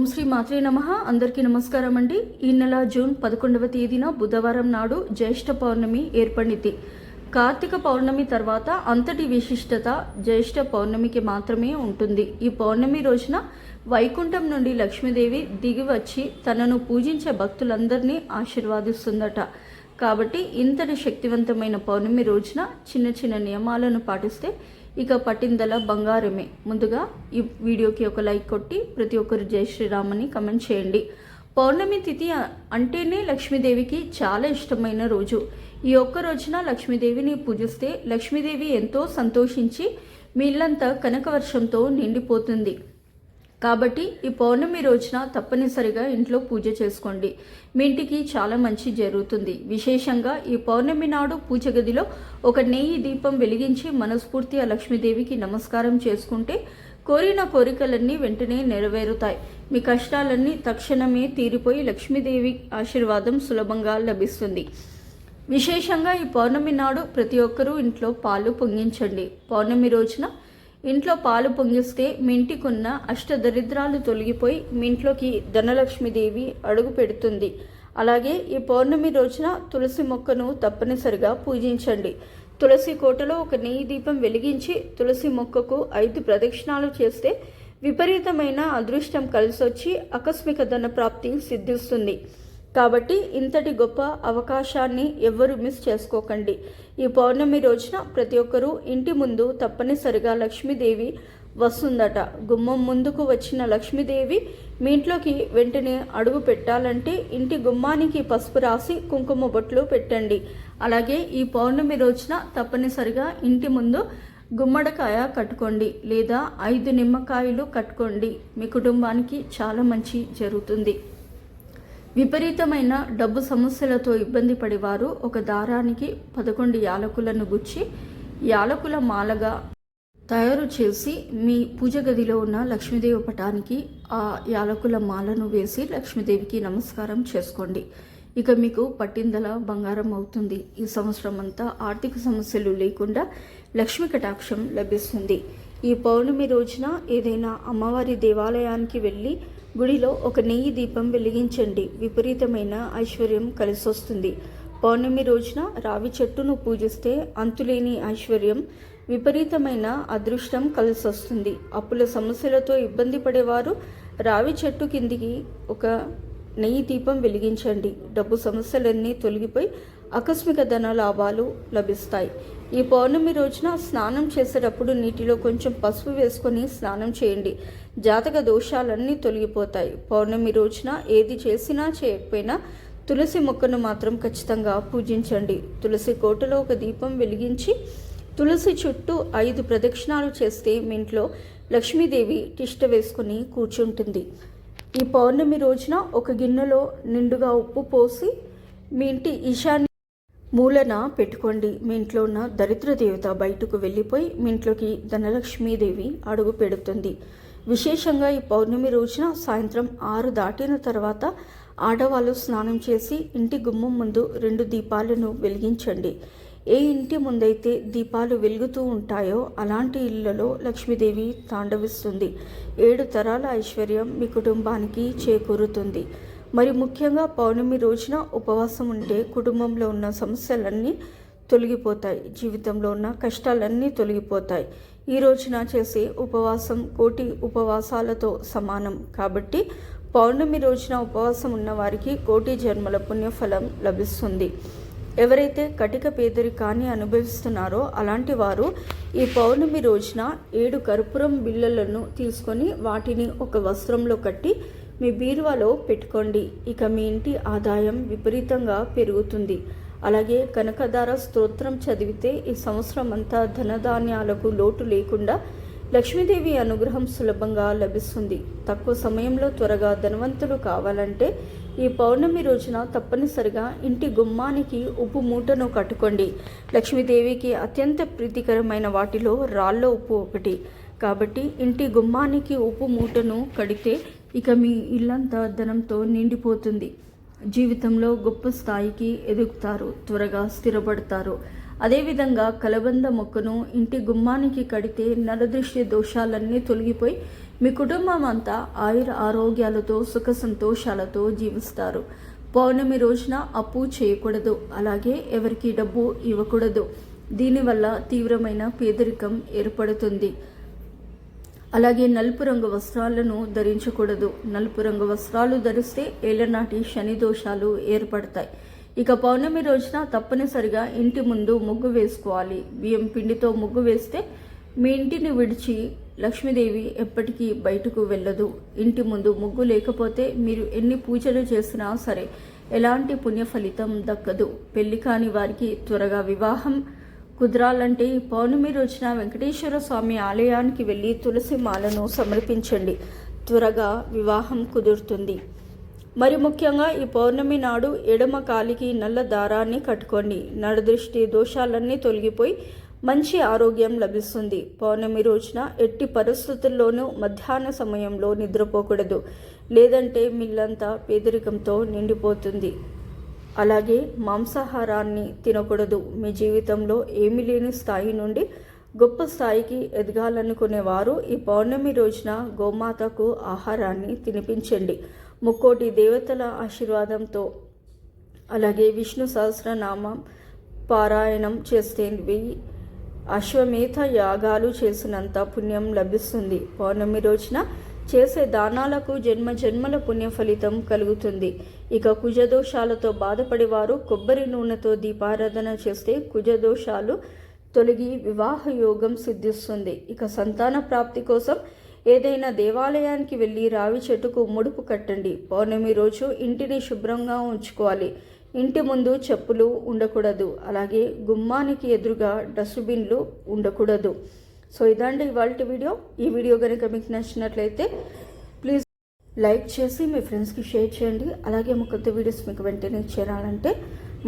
ఓం శ్రీ మాత్రే నమ. అందరికీ నమస్కారం అండి. ఈ నెల జూన్ పదకొండవ తేదీన బుధవారం నాడు జ్యేష్ఠ పౌర్ణమి ఏర్పడింది. కార్తీక పౌర్ణమి తర్వాత అంతటి విశిష్టత జ్యేష్ఠ పౌర్ణమికి మాత్రమే ఉంటుంది. ఈ పౌర్ణమి రోజున వైకుంఠం నుండి లక్ష్మీదేవి దిగి వచ్చి తనను పూజించే భక్తులందరినీ ఆశీర్వాదిస్తుందట. కాబట్టి ఇంతటి శక్తివంతమైన పౌర్ణమి రోజున చిన్న చిన్న నియమాలను పాటిస్తే ఇక పట్టిందల బంగారమే. ముందుగా ఈ వీడియోకి ఒక లైక్ కొట్టి ప్రతి ఒక్కరు జై శ్రీరామని కమెంట్ చేయండి. పౌర్ణమి తిథి అంటేనే లక్ష్మీదేవికి చాలా ఇష్టమైన రోజు. ఈ ఒక్క రోజున లక్ష్మీదేవిని పూజిస్తే లక్ష్మీదేవి ఎంతో సంతోషించి మీ ఇల్లంతా కనకవర్షంతో నిండిపోతుంది. కాబట్టి ఈ పౌర్ణమి రోజున తప్పనిసరిగా ఇంట్లో పూజ చేసుకోండి. మీ ఇంటికి చాలా మంచి జరుగుతుంది. విశేషంగా ఈ పౌర్ణమి నాడు పూజ గదిలో ఒక నెయ్యి దీపం వెలిగించి మనస్ఫూర్తిగా లక్ష్మీదేవికి నమస్కారం చేసుకుంటే కోరిన కోరికలన్నీ వెంటనే నెరవేరుతాయి. మీ కష్టాలన్నీ తక్షణమే తీరిపోయి లక్ష్మీదేవి ఆశీర్వాదం సులభంగా లభిస్తుంది. విశేషంగా ఈ పౌర్ణమి నాడు ప్రతి ఒక్కరూ ఇంట్లో పాలు పొంగించండి. పౌర్ణమి రోజున ఇంట్లో పాలు పొంగిస్తే మీ ఇంటికున్న అష్టదరిద్రాలు తొలగిపోయి మీ ఇంట్లోకి ధనలక్ష్మీదేవి అడుగు పెడుతుంది. అలాగే ఈ పౌర్ణమి రోజున తులసి మొక్కను తప్పనిసరిగా పూజించండి. తులసి కోటలో ఒక నెయ్యి దీపం వెలిగించి తులసి మొక్కకు ఐదు ప్రదక్షిణాలు చేస్తే విపరీతమైన అదృష్టం కలిసొచ్చి ఆకస్మిక ధన ప్రాప్తి సిద్ధిస్తుంది. కాబట్టి ఇంతటి గొప్ప అవకాశాన్ని ఎవ్వరూ మిస్ చేసుకోకండి. ఈ పౌర్ణమి రోజున ప్రతి ఒక్కరూ ఇంటి ముందు తప్పనిసరిగా లక్ష్మీదేవి వస్తుందట. గుమ్మం ముందుకు వచ్చిన లక్ష్మీదేవి మీ ఇంట్లోకి వెంటనే అడుగు పెట్టాలంటే ఇంటి గుమ్మానికి పసుపు రాసి కుంకుమ బొట్లు పెట్టండి. అలాగే ఈ పౌర్ణమి రోజున తప్పనిసరిగా ఇంటి ముందు గుమ్మడికాయ కట్టుకోండి లేదా ఐదు నిమ్మకాయలు కట్టుకోండి. మీ కుటుంబానికి చాలా మంచి జరుగుతుంది. విపరీతమైన డబ్బు సమస్యలతో ఇబ్బంది పడేవారు ఒక దారానికి పదకొండు యాలకులను గుచ్చి యాలకుల మాలగా తయారు చేసి మీ పూజ గదిలో ఉన్న లక్ష్మీదేవి పటానికి ఆ యాలకుల మాలను వేసి లక్ష్మీదేవికి నమస్కారం చేసుకోండి. ఇక మీకు పట్టిందల బంగారం అవుతుంది. ఈ సంవత్సరం అంతా ఆర్థిక సమస్యలు లేకుండా లక్ష్మీ కటాక్షం లభిస్తుంది. ఈ పౌర్ణమి రోజున ఏదైనా అమ్మవారి దేవాలయానికి వెళ్ళి గుడిలో ఒక నెయ్యి దీపం వెలిగించండి. విపరీతమైన ఐశ్వర్యం కలిసొస్తుంది. పౌర్ణమి రోజున రావి చెట్టును పూజిస్తే అంతులేని ఐశ్వర్యం విపరీతమైన అదృష్టం కలిసొస్తుంది. అప్పుల సమస్యలతో ఇబ్బంది పడేవారు రావి చెట్టు కిందికి ఒక నెయ్యి దీపం వెలిగించండి. డబ్బు సమస్యలన్నీ తొలగిపోయి ఆకస్మిక ధన లాభాలు లభిస్తాయి. ఈ పౌర్ణమి రోజున స్నానం చేసేటప్పుడు నీటిలో కొంచెం పసుపు వేసుకొని స్నానం చేయండి. జాతక దోషాలన్నీ తొలగిపోతాయి. పౌర్ణమి రోజున ఏది చేసినా చేయకపోయినా తులసి మొక్కను మాత్రం ఖచ్చితంగా పూజించండి. తులసి కోటలో ఒక దీపం వెలిగించి తులసి చుట్టూ ఐదు ప్రదక్షిణాలు చేస్తే మీ ఇంట్లో లక్ష్మీదేవి టిష్ట వేసుకుని కూర్చుంటుంది. ఈ పౌర్ణమి రోజున ఒక గిన్నెలో నిండుగా ఉప్పు పోసి మీ ఇంటి ఈశాన్య మూలన పెట్టుకోండి. మీ ఇంట్లో ఉన్న దరిద్ర దేవత బయటకు వెళ్ళిపోయి మీ ఇంట్లోకి ధనలక్ష్మీదేవి అడుగు పెడుతుంది. విశేషంగా ఈ పౌర్ణమి రోజున సాయంత్రం ఆరు దాటిన తర్వాత ఆడవాళ్ళు స్నానం చేసి ఇంటి గుమ్మం ముందు రెండు దీపాలను వెలిగించండి. ఏ ఇంటి ముందైతే దీపాలు వెలుగుతూ ఉంటాయో అలాంటి ఇళ్ళలో లక్ష్మీదేవి తాండవిస్తుంది. ఏడు తరాల ఐశ్వర్యం మీ కుటుంబానికి చేకూరుతుంది. మరి ముఖ్యంగా పౌర్ణమి రోజున ఉపవాసం ఉంటే కుటుంబంలో ఉన్న సమస్యలన్నీ తొలగిపోతాయి జీవితంలో ఉన్న కష్టాలన్నీ తొలగిపోతాయి. ఈ రోజున చేసే ఉపవాసం కోటి ఉపవాసాలతో సమానం. కాబట్టి పౌర్ణమి రోజున ఉపవాసం ఉన్న వారికి కోటి జన్మల పుణ్యఫలం లభిస్తుంది. ఎవరైతే కటిక పేదరికాన్ని అనుభవిస్తున్నారో అలాంటి వారు ఈ పౌర్ణమి రోజున ఏడు కర్పూరం బిళ్ళలను తీసుకొని వాటిని ఒక వస్త్రంలో కట్టి మీ బీరువాలో పెట్టుకోండి. ఇక మీ ఇంటి ఆదాయం విపరీతంగా పెరుగుతుంది. అలాగే కనకధార స్తోత్రం చదివితే ఈ సంవత్సరం అంతా ధనధాన్యాలకు లోటు లేకుండా లక్ష్మీదేవి అనుగ్రహం సులభంగా లభిస్తుంది. తక్కువ సమయంలో త్వరగా ధనవంతులు కావాలంటే ఈ పౌర్ణమి రోజున తప్పనిసరిగా ఇంటి గుమ్మానికి ఉప్పు మూటను కట్టుకోండి. లక్ష్మీదేవికి అత్యంత ప్రీతికరమైన వాటిలో రాళ్ళ ఉప్పు ఒకటి. కాబట్టి ఇంటి గుమ్మానికి ఉప్పు మూటను కడితే ఇక మీ ఇల్లంతా ధనంతో నిండిపోతుంది. జీవితంలో గొప్ప స్థాయికి ఎదుగుతారు త్వరగా స్థిరపడతారు. అదేవిధంగా కలబంద మొక్కను ఇంటి గుమ్మానికి కడితే నరదృష్టి దోషాలన్నీ తొలగిపోయి మీ కుటుంబం అంతా ఆయుర ఆరోగ్యాలతో సుఖ సంతోషాలతో జీవిస్తారు. పౌర్ణమి రోజున అప్పు చేయకూడదు అలాగే ఎవరికి డబ్బు ఇవ్వకూడదు. దీనివల్ల తీవ్రమైన పేదరికం ఏర్పడుతుంది. అలాగే నలుపు రంగు వస్త్రాలను ధరించకూడదు. నలుపు రంగు వస్త్రాలు ధరిస్తే ఏళ్ళనాటి శని దోషాలు ఏర్పడతాయి. ఇక పౌర్ణమి రోజున తప్పనిసరిగా ఇంటి ముందు ముగ్గు వేసుకోవాలి. బియ్యం పిండితో ముగ్గు వేస్తే మీ ఇంటిని విడిచి లక్ష్మీదేవి ఎప్పటికీ బయటకు వెళ్ళదు. ఇంటి ముందు ముగ్గు లేకపోతే మీరు ఎన్ని పూజలు చేసినా సరే ఎలాంటి పుణ్య ఫలితం దక్కదు. పెళ్ళి కాని వారికి త్వరగా వివాహం కుదరాలంటే ఈ పౌర్ణమి రోజున వెంకటేశ్వర స్వామి ఆలయానికి వెళ్ళి తులసి మాలను సమర్పించండి. త్వరగా వివాహం కుదురుతుంది. మరి ముఖ్యంగా ఈ పౌర్ణమి నాడు ఎడమ కాలికి నల్ల దారాన్ని కట్టుకోండి. నడదృష్టి దోషాలన్నీ తొలగిపోయి మంచి ఆరోగ్యం లభిస్తుంది. పౌర్ణమి రోజున ఎట్టి పరిస్థితుల్లోనూ మధ్యాహ్న సమయంలో నిద్రపోకూడదు. లేదంటే మిల్లంతా పేదరికంతో నిండిపోతుంది. అలాగే మాంసాహారాన్ని తినకూడదు. మీ జీవితంలో ఏమీ లేని స్థాయి నుండి గొప్ప స్థాయికి ఎదగాలనుకునేవారు ఈ పౌర్ణమి రోజున గోమాతకు ఆహారాన్ని తినిపించండి. ముక్కోటి దేవతల ఆశీర్వాదంతో అలాగే విష్ణు సహస్రనామం పారాయణం చేస్తే అశ్వమేధ యాగాలు చేసినంత పుణ్యం లభిస్తుంది. పౌర్ణమి రోజున చేసే దానాలకు జన్మ జన్మల పుణ్య ఫలితం కలుగుతుంది. ఇక కుజదోషాలతో బాధపడేవారు కొబ్బరి నూనెతో దీపారాధన చేస్తే కుజదోషాలు తొలగి వివాహ యోగం సిద్ధిస్తుంది. ఇక సంతాన ప్రాప్తి కోసం ఏదైనా దేవాలయానికి వెళ్ళి రావి చెట్టుకు ముడుపు కట్టండి. పౌర్ణమి రోజు ఇంటిని శుభ్రంగా ఉంచుకోవాలి. ఇంటి ముందు చెప్పులు ఉండకూడదు. అలాగే గుమ్మానికి ఎదురుగా డస్ట్బిన్లు ఉండకూడదు. సో ఇదండి ఇవాళ వీడియో. ఈ వీడియో కనుక మీకు నచ్చినట్లయితే ప్లీజ్ లైక్ చేసి మీ ఫ్రెండ్స్కి షేర్ చేయండి. అలాగే మా కొత్త వీడియోస్ మీకు వెంటనే చేరాలంటే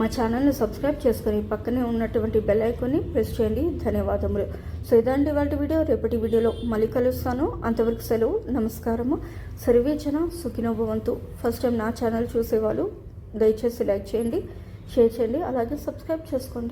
మా ఛానల్ని సబ్స్క్రైబ్ చేసుకొని పక్కనే ఉన్నటువంటి బెల్ ఐకాన్ని ప్రెస్ చేయండి. ధన్యవాదములు. సో ఇదండి వాటి వీడియో. రేపటి వీడియోలో మళ్ళీ కలుస్తాను. అంతవరకు సెలవు. నమస్కారము. సర్వేచన సుఖినోభవంతు. ఫస్ట్ టైం నా ఛానల్ చూసేవాళ్ళు దయచేసి లైక్ చేయండి షేర్ చేయండి అలాగే సబ్స్క్రైబ్ చేసుకోండి.